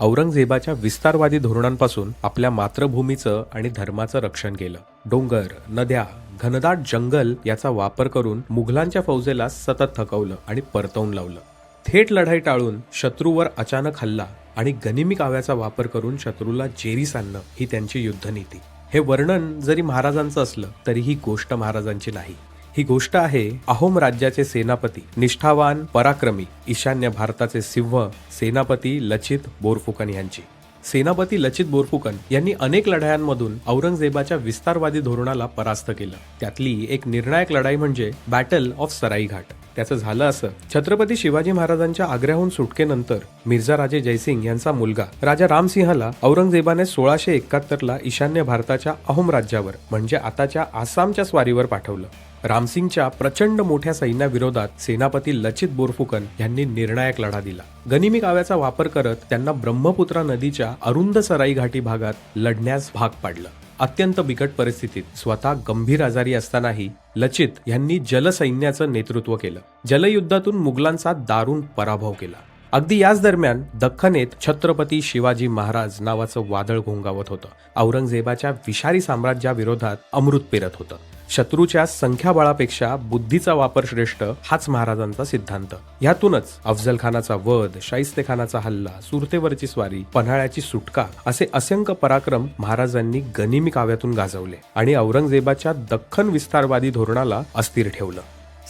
औरंगजेबाच्या विस्तारवादी धोरणांपासून आपल्या मातृभूमीचं आणि धर्माचं रक्षण केलं. डोंगर नद्या घनदाट जंगल याचा वापर करून मुघलांच्या फौजेला सतत थकवलं आणि परतवून लावलं. थेट लढाई टाळून शत्रूवर अचानक हल्ला आणि गनिमी काव्याचा वापर करून शत्रूला जेरीस आणणं ही त्यांची युद्धनीती. हे वर्णन जरी महाराजांचं असलं तरी ही गोष्ट महाराजांची नाही. ही गोष्ट आहे अहोम राज्याचे सेनापती निष्ठावान पराक्रमी ईशान्य भारताचे सिंह सेनापती लचित बोरफुकन यांची. सेनापती लचित बोरफुकन यांनी अनेक लढायांमधून औरंगजेबाच्या विस्तारवादी धोरणाला परास्त केलं. त्यातली एक निर्णायक लढाई म्हणजे बॅटल ऑफ सराई घाट त्याचं झालं असं छत्रपती शिवाजी महाराजांच्या आग्र्याहून सुटकेनंतर मिर्झा राजे जयसिंग यांचा मुलगा राजा रामसिंहला औरंगजेबाने सोळाशे एकाहत्तरला ईशान्य भारताच्या अहोम राज्यावर म्हणजे आताच्या आसामच्या स्वारीवर पाठवलं. रामसिंगच्या प्रचंड मोठ्या सैन्याविरोधात सेनापती लचित बोरफुकन यांनी निर्णायक लढा दिला. गनिमी काव्याचा वापर करत त्यांना ब्रह्मपुत्रा नदीच्या अरुंद सराई घाटी भागात लढण्यास भाग पाडलं. अत्यंत बिकट परिस्थितीत स्वतः गंभीर आजारी असतानाही लचित यांनी जलसैन्याचं नेतृत्व केलं. जलयुद्धातून मुघलांचा दारुण पराभव केला. अगदी याच दरम्यान दख्खनेत छत्रपती शिवाजी महाराज नावाचं वादळ घोंगावत होतं. औरंगजेबाच्या विषारी साम्राज्याविरोधात अमृत पेरत होतं. शत्रूच्या संख्याबळापेक्षा बुद्धीचा वापर श्रेष्ठ हाच महाराजांचा सिद्धांत. ह्यातूनच अफजल खानाचा वध शाहिस्ते खानाचा हल्ला सुरतेवरची स्वारी पन्हाळ्याची सुटका असे असंख्य पराक्रम महाराजांनी गनिमी काव्यातून गाजवले आणि औरंगजेबाच्या दख्खन विस्तारवादी धोरणाला अस्थिर ठेवलं.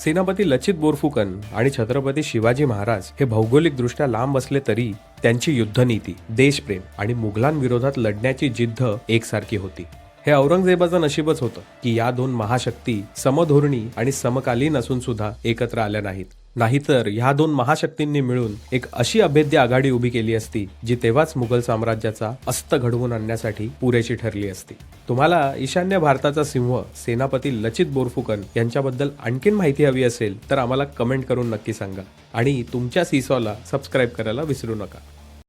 सेनापती लचित बोरफुकन आणि छत्रपती शिवाजी महाराज हे भौगोलिकदृष्ट्या लांब असले तरी त्यांची युद्धनीती देशप्रेम आणि मुघलांविरोधात लढण्याची जिद्द एकसारखी होती. हे औरंगजेबाचं नशीबच होतं की या दोन महाशक्ती समधोरणी आणि समकालीन असून सुद्धा एकत्र आल्या नाहीत. नाहीतर ह्या दोन महाशक्तींनी मिळून एक अशी अभेद्य आघाडी उभी केली असती जी तेव्हाच मुघल साम्राज्याचा अस्त घडवून आणण्यासाठी पुरेशी ठरली असती. तुम्हाला ईशान्य भारताचा सिंह सेनापती लचित बोरफुकन यांच्याबद्दल आणखीन माहिती हवी असेल तर आम्हाला कमेंट करून नक्की सांगा. आणि तुमच्या सीसॉला सबस्क्राईब करायला विसरू नका.